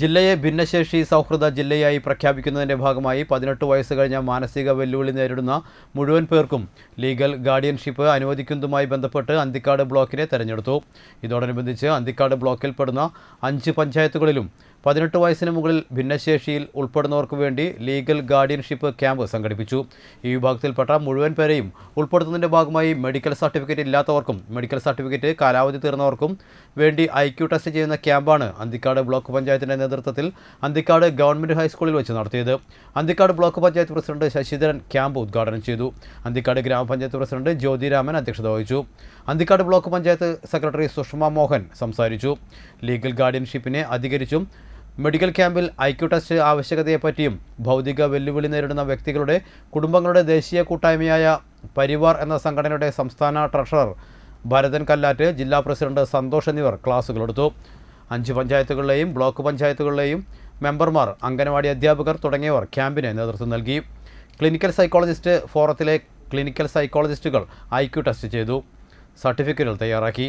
ജില്ലയെ ഭിന്നശേഷി സൗഹൃദ ജില്ലയായി പ്രഖ്യാപിക്കുന്നതിന്റെ ഭാഗമായി പതിനെട്ട് വയസ്സ് കഴിഞ്ഞ മാനസിക വെല്ലുവിളി നേരിടുന്ന മുഴുവൻ പേർക്കും ലീഗൽ ഗാർഡിയൻഷിപ്പ് അനുവദിക്കുന്നതുമായി ബന്ധപ്പെട്ട് അന്തിക്കാട് ബ്ലോക്കിനെ തെരഞ്ഞെടുത്തു. ഇതോടനുബന്ധിച്ച് അന്തിക്കാട് ബ്ലോക്കിൽപ്പെടുന്ന അഞ്ച് പഞ്ചായത്തുകളിലും പതിനെട്ട് വയസ്സിന് മുകളിൽ ഭിന്നശേഷിയിൽ ഉൾപ്പെടുന്നവർക്ക് വേണ്ടി ലീഗൽ ഗാർഡിയൻഷിപ്പ് ക്യാമ്പ് സംഘടിപ്പിച്ചു. ഈ വിഭാഗത്തിൽപ്പെട്ട മുഴുവൻ പേരെയും ഉൾപ്പെടുത്തുന്നതിന്റെ ഭാഗമായി മെഡിക്കൽ സർട്ടിഫിക്കറ്റ് ഇല്ലാത്തവർക്കും മെഡിക്കൽ സർട്ടിഫിക്കറ്റ് കാലാവധി തീർന്നവർക്കും വേണ്ടി ഐ ക്യു ടെസ്റ്റ് ചെയ്യുന്ന ക്യാമ്പാണ് അന്തിക്കാട് ബ്ലോക്ക് പഞ്ചായത്തിന്റെ നേതൃത്വത്തിൽ അന്തിക്കാട് ഗവൺമെന്റ് ഹൈസ്കൂളിൽ വെച്ച് നടത്തിയത്. Anthikkad block panchayat president Sasidharan camp ഉദ്ഘാടനം ചെയ്തു. അന്തിക്കാട് ഗ്രാമപഞ്ചായത്ത് പ്രസിഡന്റ് ജ്യോതിരാമൻ അധ്യക്ഷത വഹിച്ചു. അന്തിക്കാട് ബ്ലോക്ക് പഞ്ചായത്ത് സെക്രട്ടറി സുഷമ മോഹൻ സംസാരിച്ചു. ലീഗൽ ഗാർഡിയൻഷിപ്പിനെ അധികരിച്ചും മെഡിക്കൽ ക്യാമ്പിൽ ഐക്യു ടെസ്റ്റ് ആവശ്യകതയെപ്പറ്റിയും ഭൗതിക വെല്ലുവിളി നേരിടുന്ന വ്യക്തികളുടെ കുടുംബങ്ങളുടെ ദേശീയ കൂട്ടായ്മയായ പരിവാർ എന്ന സംഘടനയുടെ സംസ്ഥാന ട്രഷറർ ഭരതൻ കല്ലാറ്റ് ജില്ലാ പ്രസിഡന്റ് സന്തോഷ് എന്നിവർ ക്ലാസുകളെടുത്തു അഞ്ച് പഞ്ചായത്തുകളിലെയും ബ്ലോക്ക് പഞ്ചായത്തുകളിലെയും മെമ്പർമാർ അംഗനവാടി അധ്യാപകർ തുടങ്ങിയവർ ക്യാമ്പിന് നേതൃത്വം നൽകി. ക്ലിനിക്കൽ സൈക്കോളജിസ്റ്റ് ഫോറത്തിലെ ക്ലിനിക്കൽ സൈക്കോളജിസ്റ്റുകൾ ഐക്യു ടെസ്റ്റ് ചെയ്തു. സർട്ടിഫിക്കറ്റുകൾ തയ്യാറാക്കി.